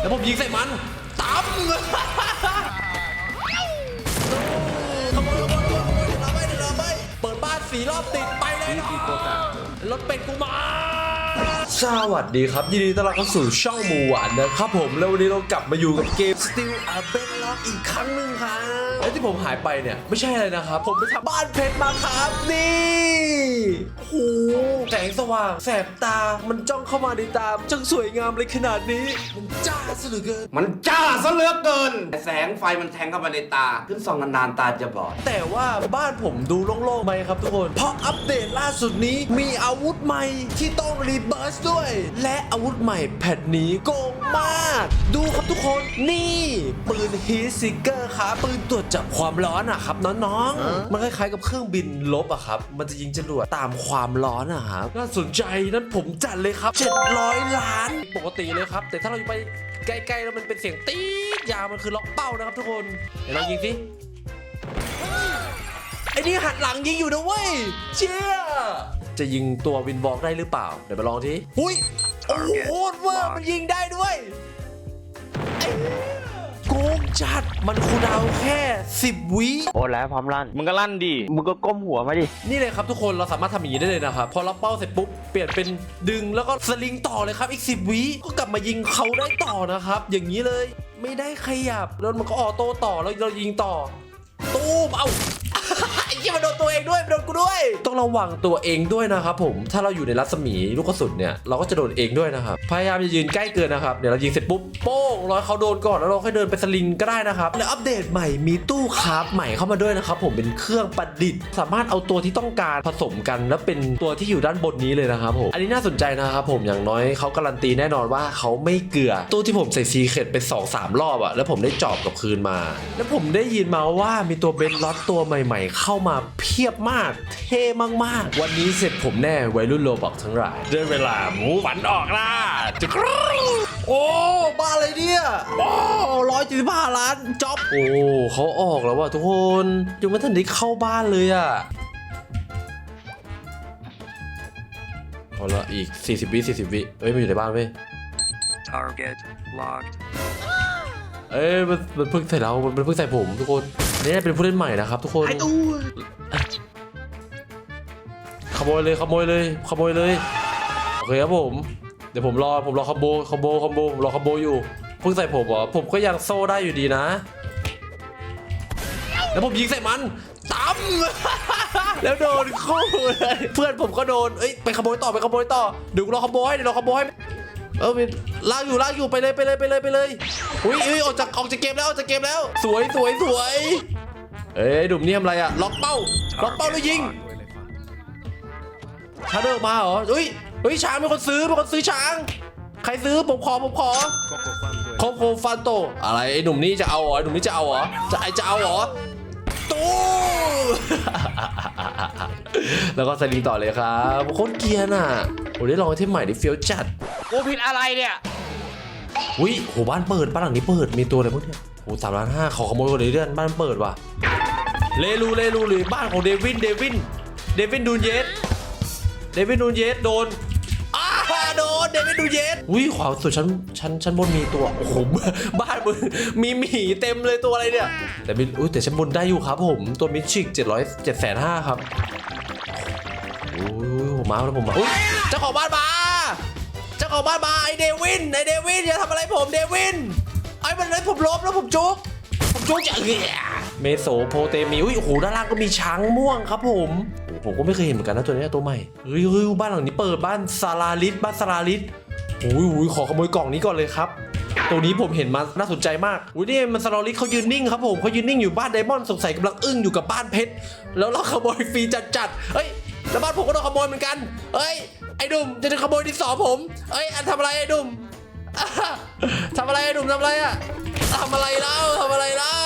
แล้วผมยิงใส่มันตั้มขโมยขโมยขโมยขโมยเดี๋ยวเราไม่เดี๋ยวเราไม่เปิดบ้านสีรอบติดไปเลยนะรถเป็ดกูมา สวัสดีครับ ยินดีต้อนรับเข้าสู่ช่องหมูหวานนะครับผม แล้ววันนี้เรากลับมาอยู่กับเกม Still a b e d Lock อีกครั้งหนึ่งครับและที่ผมหายไปเนี่ย ไม่ใช่อะไรนะครับ ผมไปทำบ้านเพชรมาครับ นี่ โอ้โหแสงสว่าง แสบตา มันจ้องเข้ามาในตาจังสวยงามเลยขนาดนี้ มันจ้าซะเหลือเกิน มันจ้าซะเหลือเกิน แสงไฟมันแทงเข้ามาในตา ขึ้นส่องนานๆตาจะบอด แต่ว่าบ้านผมดูโล่งๆไหมครับทุกคน เพราะอัปเดตล่าสุดนี้มีอาวุธใหม่ที่ต้องรีเบิร์สด้วย และอาวุธใหม่แพทนี้โกงมาก ดูครับทุกคนนี่ปืนฮีซิเกอร์ครับปืนตรวจจับความร้อนอะครับน้องๆมันคล้ายๆกับเครื่องบินลบอะครับ มันจะยิงจรวดตามความร้อนอะครับน่าสนใจนั้นผมจัดเลยครับ 700 ล้าน ปกติเลยครับ แต่ถ้าเราไปใกล้ๆแล้วมันเป็นเสียงตี๊ดยาวมันคือล็อกเป้านะครับทุกคนเดี๋ยวลองยิงสิไอ้นี่หันหลังยิงอยู่นะเว้ยเชี่ยจะยิงตัววินบอกได้หรือเปล่า เดี๋ยวไปลองทีหุยโอ้โหโคตรเว่ามันยิงได้ด้วยไอ้เหี้ย โกงจัด มันคูลดาวน์แค่ 10 วิโอ้แล้วพร้อมลั่นมึงก็ลั่นดิมึงก็ก้มหัวมาดินี่เลยครับทุกคนเราสามารถทำอย่างนี้ได้เลยนะครับ พอรับเป้าเสร็จปุ๊บ เปลี่ยนเป็นดึงแล้วก็สลิงต่อเลยครับ อีก 10 วิก็กลับมายิงเขาได้ต่อนะครับ อย่างนี้เลย ไม่ได้ขยับแล้วมันก็ออโต้ต่อแล้วเรายิงต่อตูมเอาไอ้ เหี้ยมันโดนตัวเองด้วยมันโดนกูด้วย ต้องระวังตัวเองด้วยนะครับผมถ้าเราอยู่ในรัศมีลูกกระสุนเนี่ยเราก็จะโดนเองด้วยนะครับพยายามจะยืนใกล้เกินนะครับเดี๋ยวเรายิงเสร็จปุ๊บโป้งรอยเขาโดนก่อนแล้วเราค่อยเดินไปสลิงก็ได้นะครับแล้วอัปเดตใหม่มีตู้คราฟใหม่เข้ามาด้วยนะครับผมเป็นเครื่องประดิษฐ์ สามารถเอาตัวที่ต้องการผสมกัน แล้วเป็นตัวที่อยู่ด้านบนนี้เลยนะครับผมอันนี้น่าสนใจนะครับผมอย่างน้อยเขาการันตีแน่นอนว่าเขาไม่เกลือตู้ที่ผมใส่ซีเคร็ตไป2อสามรอบอะแล้วผมได้จอบกับคืนมา แล้วผมได้ยินมาว่ามีตัวเบนล็อตตัวใหม่ ๆ เข้ามาเพียบมากเท่มากๆ วันนี้เสร็จผมแน่วัยรุ่นโลบอกทั้งหลายได้เวลาหมูฝันออกล่าจะกรูโอ้บ้าอะไรเนี่ยโอ้ร้อยเจ็ดสิบห้าล้านจ็อบโอ้เขาออกแล้วว่ะทุกคนยังไม่ทันได้เข้าบ้านเลยอะเอาละอีก 40 วิ40 วิเอ้ยมันอยู่ในบ้านเว้ย Target locked. เอ้ยมันมันเพิ่งใส่เรา มันมันเพิ่งใส่ผมทุกคน นี่เป็นผู้เล่นใหม่นะครับทุกคนขโมยเลยขโมยเลยขโมยเลยโอเคครับผม เดี๋ยวผมรอผมรอคอมโบคอมโบคอมโบผมรอคอมโบอยู่เพิ่งใส่ผมเหรอผมก็ยังโซ่ได้อยู่ดีนะ แล้วผมยิงใส่มันตั้มแล้วโดนคู่เลยเพื่อนผมก็โดนเอ้ยไปขโมยต่อไปขโมยต่อเดี๋ยวกูรอขโมยให้เดี๋ยวรอขโมยให้ เออมีลากอยู่ลากอยู่ไปเลยไปเลยไปเลยไปเลยอุ้ยอุ้ยออกจากออกจากเกมแล้วออกจากเกมแล้ว สวยสวยสวยเอ้ยดุมนี่ทำอะไรอะล็อกเป้าล็อกเป้าแล้วยิงชาเดอร์มาเหรอเฮ้ยเฮ้ยช้างมีคนซื้อมีคนซื้อช้าง ใครซื้อผมขอผมขอโคโคฟันโตอะไรไอ้หนุ่มนี่จะเอาเหรอไอ้หนุ่มนี่จะเอาเหรอจะไอจะเอาเหรอตู้ แล้วก็สลิงต่อเลยครับโคตรเกรียร์น่ะโอ้ได้ลองไอเทมใหม่ดิเฟี้ยวจัดกูผิดอะไรเนี่ยอุ้ยโหบ้านเปิดบ้านหลังนี้เปิดมีตัวอะไรพวกเนี้ยโหสามล้านห้าขอขโมยก่อนเลยเดือนบ้านเปิดว่ะเลลูเลลูหรือบ้านของเดวินเดวินเดวินดูนเยสเดวินดูนเยสโดนอ้าโดน เดวินดูเยสอุ้ยขวาสุดชั้นชั้นชั้นบนมีตัวโอ้โหบ้านมึงมีหมีเต็มเลยตัวอะไรเนี่ย แต่มีอุ้ยแต่ชั้นบนได้อยู่ครับผมตัวมิชิกเจ็ดร้อยเจ็ดแสนห้าครับโอ้ยผมมาแล้วผมมาเจ้าของบ้านมาเจ้าของบ้านมาไอเดวินไอเดวินอย่าทำอะไรผมเดวินไอ้มันเลยผมล้มแล้วผมจุกผมจุกจะเหี้ยเมโสโพเตมีอุ้ยโอ้โหด้านล่างก็มีช้างม่วงครับผม ผมก็ไม่เคยเห็นเหมือนกันนะตัวนี้ตัวใหม่เฮ้ยเฮ้ยบ้านหลังนี้เปิดบ้านซาลาลิสบ้านซาลาลิสโอ้ยโอ้ยขอขโมยกล่องนี้ก่อนเลยครับ ตัวนี้ผมเห็นมาน่าสนใจมากอุ้ยนี่มันซาลาลิสเขายืนนิ่งครับผมเขายืนนิ่งอยู่บ้านไดมอนด์สงสัยกำลังอึ้งอยู่กับบ้านเพชรแล้วเราขโมยฟรีจัดๆเฮ้ยแล้วบ้านผมก็โดนขโมยเหมือนกันเฮ้ยไอ้ดุมจะจะขโมยดินสอผมเอ้ยอันทำอะไรไอ้ดุมทำอะไรไอ้ดุมทำอะไรอะ ทำอะไรเล่าทำอะไรเล่า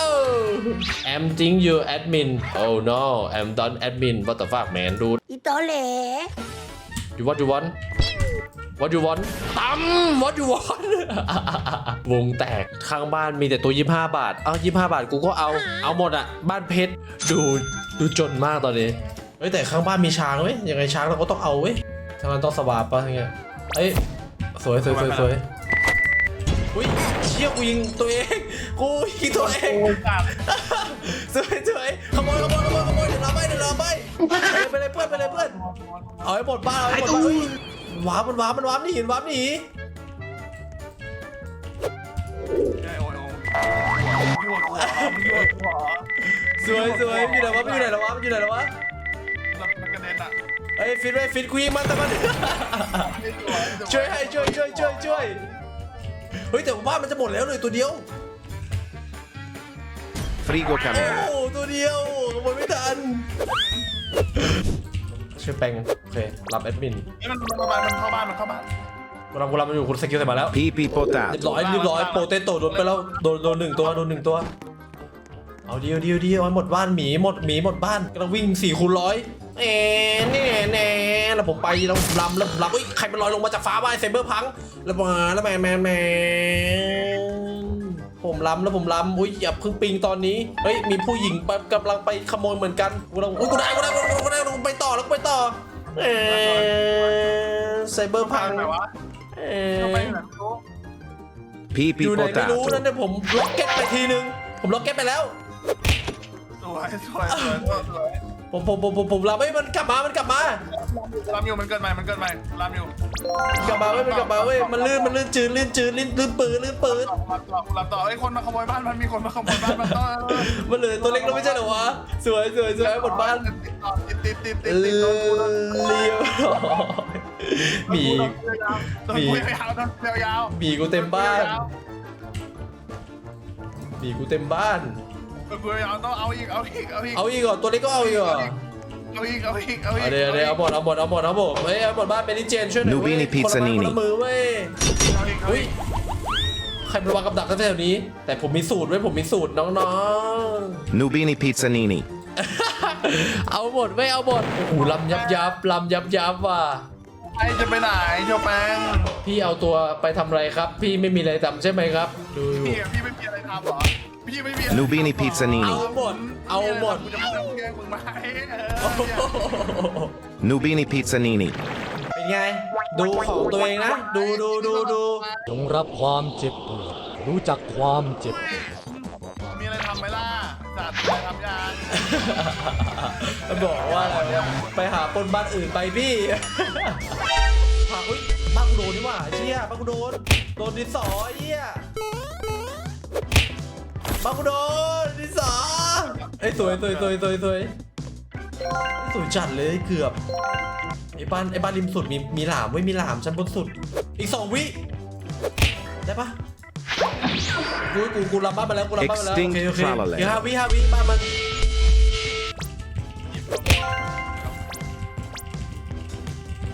I'm think you admin oh no I'm done admin what the fuck man dude อีโตเหล you what you want what you want ตั้ม what you want วงแตกข้างบ้านมีแต่ตัว 25 บาท เอา25 บาทกูก็เอา เอาหมดอะบ้านเพชร ดูดูจนมากตอนนี้ เฮ้ยแต่ข้างบ้านมีช้างเว้ย ยังไงช้างเราก็ต้องเอาเว้ยทางนั้นต้องสวาปปะอย่างเงี้ยเอ้ย สวยสวยสวยสวยอุ้ย ชี่ยกูยิงตัวเอง กูยิงตัวเอง สวยสวยขโมยขโมยขโมยขโมยเดี๋ยวเราไปเดี๋ยวเราไปไปเลยเพื่อนไปเลยเพื่อนเอาให้หมดบ้านเอาให้หมดบ้านเฮ้ยว้าร์ปมันว้าร์ปมันว้าร์ปหนีมันว้าร์ปหนีสวยสวยมีไหนวะมีไหนแล้ววะมีไหนแล้ววะมันกระเด็นอะเฮ้ยฟิตไว้ฟิตกูยิงมันแต่มันช่วยให้ช่วยช่วยช่วยช่วย เฮ้ยแต่บ้านมันจะหมดแล้วเลยตัวเดียว Frigo โอ้ camera. ตัวเดียวขโมยไม่ทันชื่อแปงโอเค รับแอดมินนี่มันมันเข้าบ้านมันเข้าบ้านมันเข้าบ้านกูรำกูรำมันอยู่คุณสกิลใส่มาแล้ว Pipi เรียบ potato. ร้อยเรียบร้อยโปเตโต้โดนไปแล้วโดนโดนหนึ่งตัวโดนหนึ่งตัว เอาเดียวเดียวเดียวเอาให้หมดบ้านหมีหมดหมีหมดบ้านกำลังวิ่งสี่คูณร้อย เอ็นแน่แน่แล้วผมไปแล้วผมลำแล้วผมลำเอ้ยใครมันลอยลงมาจากฟ้าบ้านเซเบอร์พังแล้วมาแล้วแมนแมนแมนผมลำแล้วผมลำอุ้ยอย่าเพิ่งปิงตอนนี้เฮ้ยมีผู้หญิงกำลังไปขโมยเหมือนกันกูลังอุ้ยกูได้กูได้กูได้กูไปต่อแล้วกูไปต่อเอ็นไซเบอร์พังไปวะเอ็เข้าไปไหนรู้ Pipi อยู่ไหนไม่รู้นั่นเนี่ยผมล็อกเก็ตไปทีนึง ผมล็อกเก็ตไปแล้วสวยสวยสวยสวย ผมผมผมผมผมรับไม่มันกลับมา มันกลับมาลำอยู่มันเกินใหม่มันเกินใหม่ลำอยู่กลับมาเว้ย มันกลับมาเว้ย มันลื่น มันลื่นจืดลื่นจืดลื่นลื่นปืนลื่นปืนลำต่อลำต่อไอ้คนมาขโมยบ้านมันมีคนมาขโมยบ้านมันต้องมันเหลือตัวเล็กแล้วไม่ใช่เหรอวะ สวยสวยสวยหมดบ้านติดติดติดติดเรีติดยโดบนกูโดนร้อยหมี โดนกูยาวโดนกูยาวหมีกูเต็มบ้าน หมีกูเต็มบ้าน โดนกูยาวต้องเอาอีกเอาอีกเอาอีกเอาอีกเหรอตัวเล็กก็เอาอีกเหรอเอาอีกเอาอีกเอาอีกเอาเดี๋ยวเดี๋ยวเอาหมดเอาหมดเอาหมดเอาหมดเฮ้ยเอาหมดบ้านเป็นนิเจนช่วยหน่อยเว้ย Nubini คนละไม้ Pizzanini คนละมือเว้ยเอาอีกเอาอุ้ยอีกใครมาวางกับดักกันแถวนี้ แต่ผมมีสูตรไว้ยผมมีสูตรน้อง Nubini pizzanini. ๆเอาหมดไม่เอาหมดโอ้โหลำยับยับลำยับยับว่ะไอจะไปไหนโชแปงพี่เอาตัวไปทำอะไรครับ พี่ไม่มีอะไรทำใช่ไหมครับ ดูอยู่พี่พี่ไม่มีอะไรทำหรอ พี่ไม่มี Nubini เอา pizzanini. หมด เอาหมด กูจะมาทำแกงมึงไหมเอโอ้อโห Nubini pizzanini. เป็นไง ดูของตัวเองนะ ดูดูดูดูจงรับความเจ็บปวด รู้จักความเจ็บปวดมีอะไรทำไหมล่ะจัดมีอะไรทำยังบอกว่าอะไรวะไปหาปนบ้านอื่นไปพี่ หาอุ้ยบ้านกูโดนนี่หว่าเชี่ยบ้านกูโดน โดนดินสอไอ้เหี้ย บ้านกูโดนดินสอไอ้ยสวยสวยสวยสวยสวยสวยจัดเลยเกือบไอ้บ้านไอ้บ้านริมสุดมีมีหลามไว้ยมีหลามชั้นบนสุด อีกสองวิได้ปะกูกูกูรับบ้านมาแล้วกูรับบ้านมาแล้วโอ Extinct เคโอเค Traveler เดี๋ยวห้าวิห้าวิบ้านมัน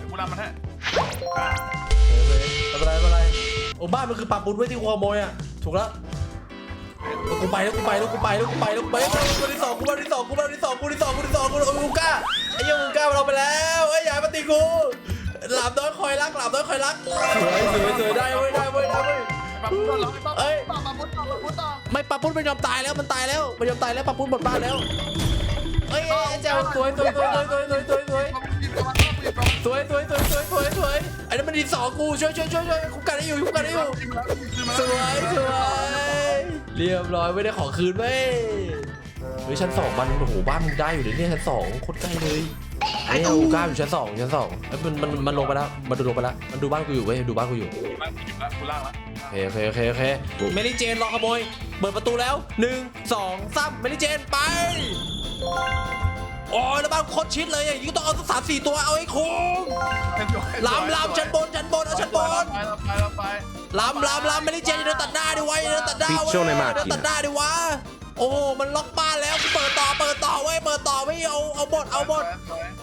กูรำมันให้ไม่เป็นไรไม่เป็นไรโอ้บ้านมันคือปรับบุญไว้ที่กูขโมยอะถูกแล้ว กูไปแล้วกูไปแล้วกูไปแล้วกูไปแล้วกูไปแล้วกูที่สองกูมาที่สองกูมาที่สองกูที่สองกูที่สองกูกูก้าไอ้ยังกูก้าเราไปแล้วไอ้ยอย่ามาตีกูหลามน้อยคอยรักหลามน้อยคอยรักสวยสวยสวยได้เว้ยได้เว้ยได้เว้ยปรับพุทธต่อเอ้ยปรับพุทธต่อปรับพุทธต่อไม่ปรับปุ้นมันยอมตายแล้วมันตายแล้วมันยอมตายแล้วปรับปุ้นหมดบ้านแล้วเอ้ยเจ้าสวยสวยสวยสวยสวยสวยสวยสวยสวยสวยสวยสวยสวยสวยไอ้นั่นมันดินสองกูช่วยช่วยช่วยช่วยคุกกันได้อยู่คุกกันได้อยู่สวยสวย เรียบร้อยไม่ได้ของคืนเว้ยเฮ้ยชั้นสองมันโอ้โหบ้านมึงได้อยู่เลยเนี่ยชั้นสองโคตรใกล้เลยไอ้เอาก้าอยู่ชั้นสองชั้นสองไอ้ยมันมันมันลงไปแล้วมันดูลงไปแล้วมันดูบ้านกูอยู่เว้ยดูบ้านกูอยู่บ้านกูล่างแล้วโอเคโอเคโอเคโอเคเมลี่เจนรอขโมยเปิดประตูแล้วหนึ่งสองสามเมลี่เจนไป โอ้ยแล้วบ้านโคตรชิดเลยอย่างนี้ก็ต้องเอาสักสามสี่ตัวเอาให้คุ้มลำลำชั้นบนชั้นบนเอาชั้นบนไปแล้วไปแล้วไปลำลำลำไม่ได้เจนเดินตัดหน้าดิวะเดินตัดหน้าเว้ย Piccione เดิน macchina ตัดหน้าดิวะโอ้โหมันล็อกบ้านแล้วกูเปิดต่อเปิดต่อเว้ยเปิดต่อไม่เอาเอาหมดเอาหมด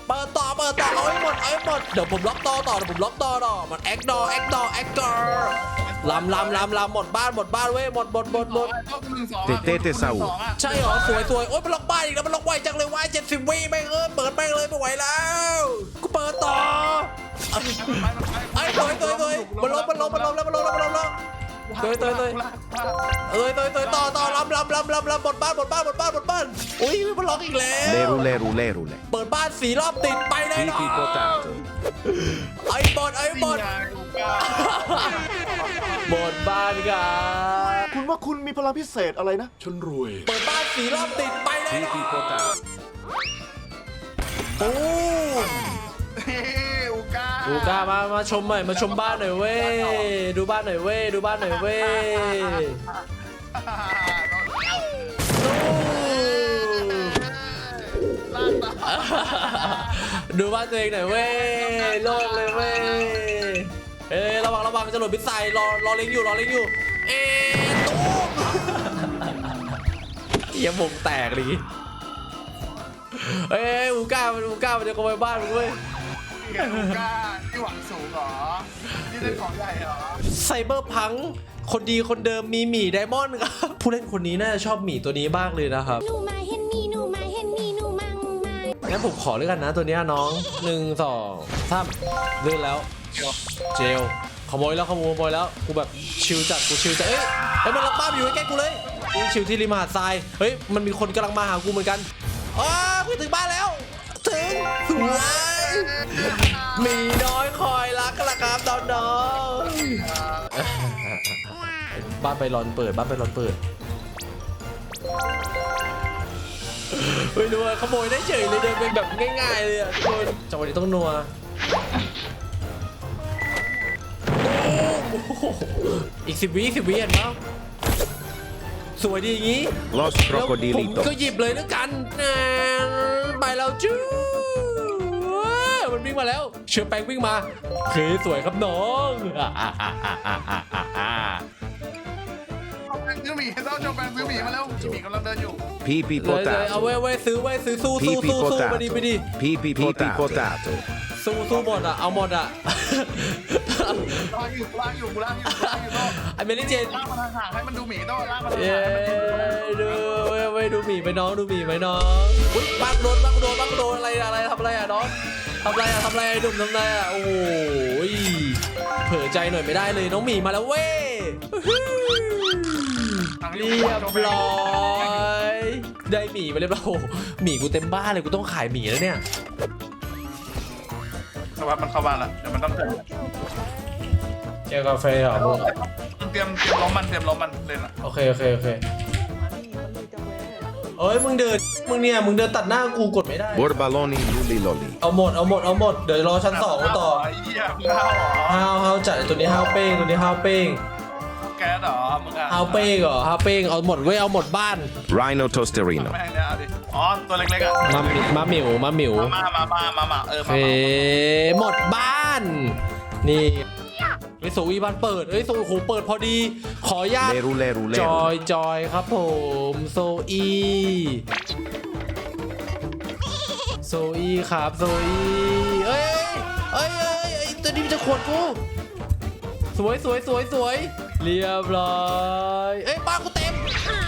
เปิดต่อเปิดต่อเอาให้หมดเอาให้หมดเดี๋ยวผมล็อกต่อต่อเดี๋ยวผมล็อกต่อต่อมันแอคดอแอคดอแอคเกอร์ ลำลำลำลำหมดบ้านหมดบ้านเว้ยหมดหมดหมดหมด Tetete Saul ใช่เหรอสวยสวยโอ๊ยมันล็อกบ้านอีกแล้วมันล็อกไวจังเลยวะเจ็ดสิบวิแม่งเออเปิดแม่งเลยไม่ไหวแล้วกูเปิดต่อไอ้ยสวยสวยสวยมันล้มมันล้มมันล้มแล้วมันล้มแล้วมันล้มแล้ว เตยเตยเตยเอ้ยเตยเตยต่อต่อลำลำลำลำลำหมดบ้านหมดบ้านหมดบ้านหมดบ้านอุ้ยมันล็อกอีกแล้ว Lerule rule rule. เปิดบ้านสี่รอบติดไปเลย Pipi potato. ไอ้บอลไอ้บอลไก้าหมดบ้านกันคุณว่าคุณมีพลังพิเศษอะไรนะ ฉันรวย เปิดบ้านสีรอบติดไปเลย PP potato. ตูมเฮ้ อูก้าดูก้ามามาชมหน่อยมาชมบ้านหน่อยเว้ยดูบ้านหน่อยเว้ยดูบ้านหน่อยเว้ยตูมลากตาดูบ้านตัวเองหน่อยเว้ยโล่งเลยเว้ยเอ้ยระวังระวังจะหลุดพิษใส่รอรอเล็งอยู่รอเล็งอยู่ เอ๊ะตูมเหี้ยังมงแตกเลยเอ้ยอูก้ามันอูก้ามันจะขโมยบ้านมึงเว้ยนี่ไงอูก้า ที่หวังสูงเหรอ นี่เล่นของใหญ่เหรอ ไซเบอร์พังคนดีคนเดิมมีหมีไดมอนด์ครับ ผู้เล่นคนนี้น่าจะชอบหมีตัวนี้มากเลยนะครับ หนูมาเห็นมีหนูมาเห็นมีหนูมังมางั้นผมขอด้วยกันนะตัวเนี้ยน้องหนึ่งสองสามเลื่อนแล้ว เจลขโมยแล้วขโมยขโมยแล้วกูแบบชิลจัดกูชิลจัดเอ้ยเฮ้ยมันล็อกบ้านอยู่ใกล้ๆกูเลยกูชิลที่ริมหาดทรายเฮ้ยมันมีคนกำลังมาหากูเหมือนกันอ้ากูถึงบ้านแล้ว ถึงสวยห มีน้อยคอยรักละครับน้องๆบ้านไปรอนเปิดบ้านไปรอนเปิดไม่รู้อะขโมยได้เฉยเลยเดินเป็นแบบง่ายๆเลยอะทุกคนจังหวะนี้ต้องนัวโอ้โหอีกสิบวิสิบวิเห็นปะสวยดีอย่างงี้ Los แล้วผม crocodilitos. ก็หยิบเลยแล้วกันนะไปแล้วจู้ันวิ่งมาแล้ว เชือแปงวิ่งมาเคสวยครับน้องชมแปงซื้อหมีเจ้าชมแปงซื้อหมีมาแล้วหมีกำลังเดินอยู่ Pipi เลยเลเอาไว้ไว้ซื้อไว้ซื้อสู้สู้สู้สู้ไปดีไปดี Pipi Pipi potato. สู้สู้หมดอะเอาหมดอะ ลางอยู่ลางอยู่กูลางอยู่กูลางอยู่โต้อเมลิเจน ลากมาทางห่างให้มันดูหมีต้องลากมาทางห่างเย้ดูดูไปดูหมีไปน้องดูหมีไปน้องบักโดนบักโดนบักโดนอะไรอะไรทำอะไรอะน้อง ทำอะไรอะทำอะไรอะดุ่มทำอะไรอะโอ้ยเผลอใจหน่อยไม่ได้เลยน้องหมีมาแล้วเว้ยเรียบร้อยได้หมีมาเรียบร้อยโอ้โหหมีกูเต็มบ้านเลยกูต้องขายหมีแล้วเนี่ยสวัสดีมันเข้าบ้านละเดี๋ยวมันต้องเตรียมเจอกาแฟเหรอมึงเตรียมเตรียมล้อมมันเตรียมล้อมมันเลยนะโอเคโอเคโอเค เอ้ยมึงเดินมึงเนี่ยมึงเดินตัดหน้ากูกดไม่ได้ Borbaloni lulli lolli. เอาหมดเอาหมดเอาหมดเดี๋ยวรอชั้นสองต่อไอ้เหี้ยมึงห้าวเหรอฮาวฮาวจัดไอ้ตัวนี้ฮาวเป้งตัวนี้ฮาวเป้งแก๊สเหรอมึงอะฮาวเป้งเหรอฮาวเป้งเอาหมดเว้ยเอาหมดบ้าน Rhino tosterino. แม่งเนี่ยเอาดิอ๋อตัวเล็กๆอะมามิมาหมิวมาหมิวมามามามามาเออโอมาเคมาหมดบ้าน นี่ ไอโซอีบ้านเปิดเอ้ยโซโหเปิดพอดี ขออนุญาต Leru leru จ leru. อยจอยครับผมโซอีโซอีครับโซอีเอ้ยเอ้ยเอ้ยเอ้ยตัวนี้มันจะขวดกูสวยสวยสวยสวยเรียบร้อยเอ้ยบ้านกูเต็ม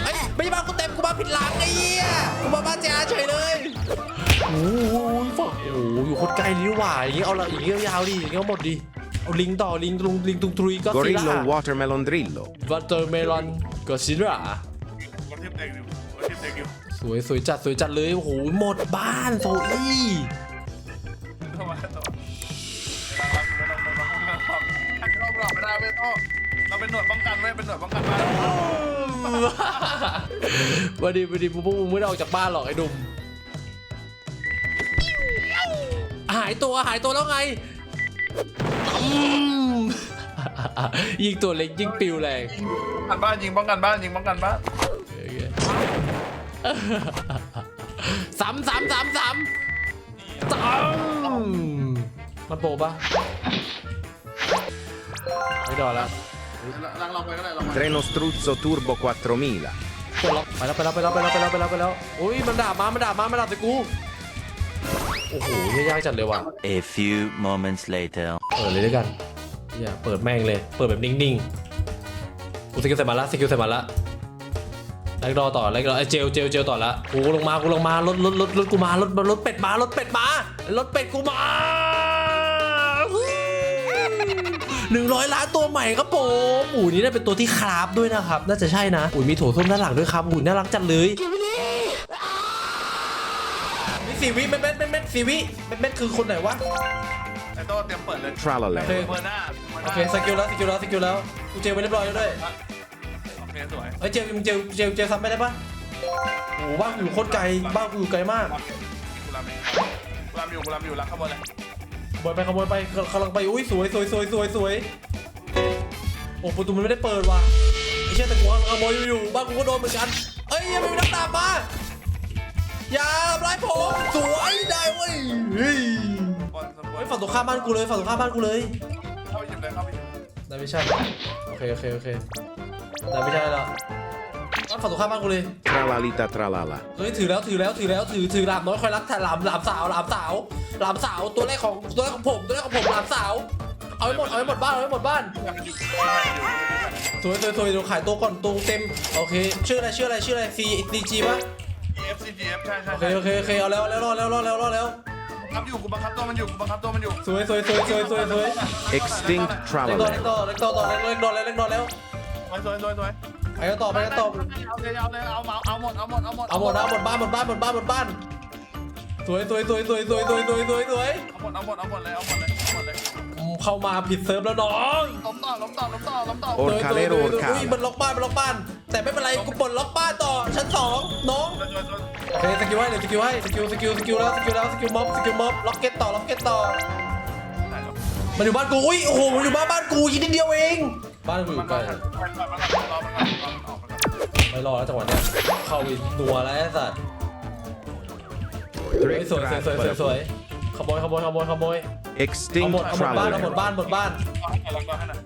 เอ้ยไม่ใช่บ้านกูเต็มกูมาผิดหลังไอ้เหี้ยกูมาบ้านเจ้าเฉยเลยโอ้ยฝักโอ้ยอยู่โคตรไกลเลยนี่หว่าอย่างงี้เอาละอย่างงี้ยาวๆดิอย่างงี้เอาหมดดิเอา ลิงต่อลิงตุงลิงตุงทรุยก็ซิล่า Gorillo watermelon drillo. วัตเตอร์เมลอนก็ซิล่าคนที่เด็กอยู่คนที่เด็กอยู่สวยสวยจัดสวยจัดเลยโอ้โหหมดบ้านโซอี้เข้ามาต่อเราเราไม่ได้เว้ยโต้เราเป็นหน่วยป้องกันเว้ยเป็นหน่วยป้องกันบ้านวันดีวันดีพวกมึงไม่ได้ออกจากบ้านหรอกไอ้ดุมหายตัวหายตัวแล้วไงอืม ยิงตัวเล็กยิงปิวแรงป้องกันบ้านยิงป้องกันบ้านยิงป้องกันบ้านโอเคสามสามสามสามสามมันโปะปะไม่ดอแล้วลังลองไปก็ได้ลองไป Treno struzzo turbo 4000. ปลดล็อกไปแล้วไปแล้วไปแล้วไปแล้วไปแล้วไปแล้วไปแล้วอุ้ยมันด่ามามันด่ามามันด่าใส่กู โอ้โหยากจัดเลยว่ะ A few moments later. เปิดเลยด้วยกันอย่าเปิดแม่งเลย เปิดแบบนิ่งๆกูสกิลใส่มาละสกิลใส่มาละแลกดอต่อแลกดอไอ้เจลเจลเจลต่อละกูลงมากูลงมารถรถรถรถกูมารถรถเป็ดมารถเป็ดมารถเป็ดกูมาหนึ่งร้อยล้านตัวใหม่ครับผมอู๋นี่น่าเป็นตัวที่คราฟด้วยนะครับ น่าจะใช่นะอู๋มีโถส้วมด้านหลังด้วยครับอู๋น่ารักจัดเลยมี สีวิเม็ดเม็ดเม็ดเม็ดสีวิเม็ดเม็ดคือคนไหนวะ ไอ้โต้เตรียมเปิดเลย Tralala. เปิดหน้าโอเคสกิลแล้วสกิลแล้วสกิลแล้วกูเจลไปเรียบร้อยแล้วด้วยโอเคสวยเฮ้ยเจลมึงเจลเจลเจลซ้ำไปได้ปะโอ้โหบ้านกูอยู่โคตรไกลบ้านกูอยู่ไกลมากกูรำเองกูรำอยู่กูรำอยู่รักขโมยเลยขโมยไปขโมยไปกำลังไปอุ้ยสวยสวยสวยสวยสวยโอ้ประตูมันไม่ได้เปิดว่ะไอ้เชี่ยแต่กูกำลังขโมยอยู่บ้านกูก็โดนเหมือนกันเอ้ยยังไม่มีนักดาบมา อย่าทำร้ายผมสวยได้เว้ยเฮ้ยบอลสปอเฮ้ร์ยตฝั่งตรงข้ามบ้านกูเลยฝั่งตรงข้ามบ้านกูเลยเข้าไปหยิบเลยเข้าไปหยิบได้ไม่ใช่โอเคโอเคโอเคได้ไม่ใช่แล้วบ้านฝั่งตรงข้ามบ้านกูเลย Tralalita tralala. เฮ้ยถือแล้วถือแล้วถือแล้วถือถือหลามน้อยคอยรักแต่หลามหลามสาวหลามสาวหลามสาวตัวแรกของตัวแรกของผมตัวแรกของผมหลามสาวเอาให้หมดเอาให้หมดบ้านเอาให้หมดบ้านสวยสวยสวยเดี๋ยวขายตัวก่อนตัวเต็มโอเคชื่ออะไรชื่ออะไรชื่ออะไร C D G ป่ะ เอฟซีจีเอฟใช่ใช่โอเคโอเคโอเคเอาแล้วเอาแล้วรอแล้วรอแล้วรอแล้ว บังคับอยู่กูบังคับตัวมันอยู่กูบังคับตัวมันอยู่สวยสวยสวยสวยสวยสวย Extinct เล็กดอเล็ก tralala. ดอเล็กดอต่อเล็กเล็กดอเล็กเล็กดอแล้วสวยสวยสวยสวยไปกันต่อไปกันต่อเอาเลยเอาเลยเอาเอาเอาหมดเอาหมดเอาหมดเอาหมดเอาหมดบ้านหมดบ้านหมดบ้านหมดบ้านสวยสวยสวยสวยสวยสวยสวยสวยสวยเอาหมดเอาหมดเอาหมดเลยเอาหมดเลย เอาหมดเลยอืมเข้ามาผิดเซิร์ฟแล้วน้องล้มต่อล้มต่อล้มต่อล้มต่อโอ้ Orcalero อุ้ย Orcala. มันล็อกบ้านมันล็อกบ้าน แต่ไม่เป็นไรกูปลดล็อกบ้านต่อชั้นสองน้องสวยสวยสวยโอเคสกิลให้เดี๋ยวสกิลให้สกิลสกิลสกิลแล้วสกิลแล้วสกิลม็อบสกิลม็อบล็อกเก็ตต่อล็อกเก็ตต่อได้แล้วมันอยู่บ้านกูอุ้ยโอ้โหมันอยู่บ้านบ้านกูยินนิดเดียวเอง บ้านกูอมันยู่ไกลมันมันมันมันรอมันรอมันออกมันไม่รอแล้วจังหวะเนี้ยเข้าไปนัวแล้วไอ้สัตว์เฮ้ย Drake สวยสวยสวยสวยสวยขโมยขโมยขโมยขโมย เอา Extinct หมดเอาหมดบ้านเอาหมด tralala. บ้านหมดบ้านรอให้หน่อยรอให้หน่อย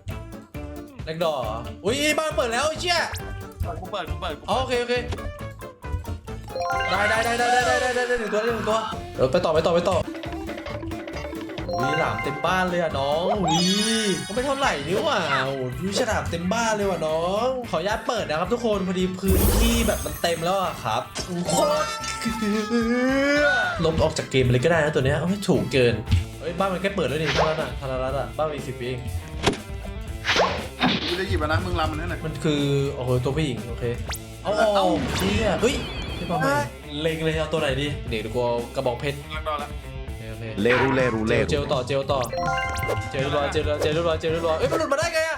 เล็กดอเหรออุ้ยบ้านเปิดแล้วไอ้เชี่ยกูเปิดกูเปิดกูอ๋อโอเคโอเคได้ได้ได้ได้ได้ได้ได้ได้หนึ่งตัวได้หนึ่งตัวเดี๋ยวไปต่อไปต่อไปต่อวิหลามเต็มบ้านเลยอะน้องวิก็ไม่เท่าไหร่นี่หว่าโอ้โหวิฉลามเต็มบ้านเลยว่ะน้อง ขออนุญาตเปิดนะครับทุกคนพอดีพื้นที่แบบมันเต็มแล้วอะครับโคตรลบออกจากเกมเลยก็ได้นะตัวเนี้ยไม่ถูกเกินเฮ้ย บ้านมันแค่เปิดแล้วนี่เท่านั้นอะธนารัตน์อะบ้านมันอีกสิบปีเองกูจะหยิบอะนะมึงรำมันให้หน่อยมันคือโอ้โหตัวผู้หญิงโอเคเอาเอา เชี่ยเฮ้ยพี่ปอมเล็งเลยเอาตัวไหนดีเดี๋ยวกูเอากระบอกเพชรรังรอแล้วโอเค Leru leru เจลเจล leru. ต่อเจลต่อเจลเรียบร้อยเจลเจลเรียบร้อยเจลเรียบร้อยเอ้ยมันหลุดมาได้ไงอะ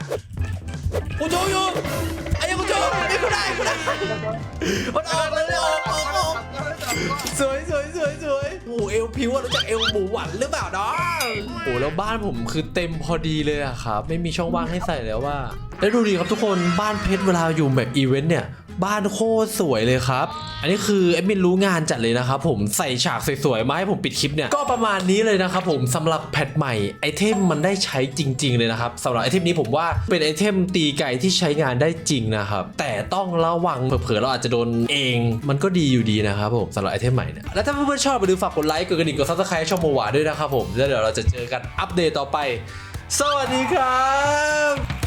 กูโจอยู่ไอ้ยังกูโจไอ้กูได้กูได้มันออกเลยออกออกออกสวยสวยสวยสวย โอ้เอวพิวอะรู้จักเอวหมูหวานหรือเปล่าน้องโอ้แล้วบ้านผมคือเต็มพอดีเลยอะครับ ไม่มีช่องว่างให้ใส่แล้วว่า แล้วดูดีครับทุกคนบ้านเพชรเวลาอยู่แบบอีเวนต์เนี่ย บ้านโคตรสวยเลยครับ อันนี้คือแอดมินรู้งานจัดเลยนะครับผมใส่ฉากสวยๆมาให้ผมปิดคลิปเนี่ย ก็ประมาณนี้เลยนะครับผมสำหรับแพทใหม่ไอเทมมันได้ใช้จริง ๆ เลยนะครับสำหรับไอเทมนี้ผมว่าเป็นไอเทมตีไก่ที่ใช้งานได้จริงนะครับ แต่ต้องระวังเผลอๆเราอาจจะโดนเอง มันก็ดีอยู่ดีนะครับผมสำหรับไอเทมใหม่เนี่ยแล้วถ้าเพื่อนๆชอบไปดูฝากกดไลค์กดกระดิ่งกดซับสไครต์ช่องโมวาด้วยนะครับผมแล้วเดี๋ยวเราจะเจอกันอัปเดตต่อไป สวัสดีครับ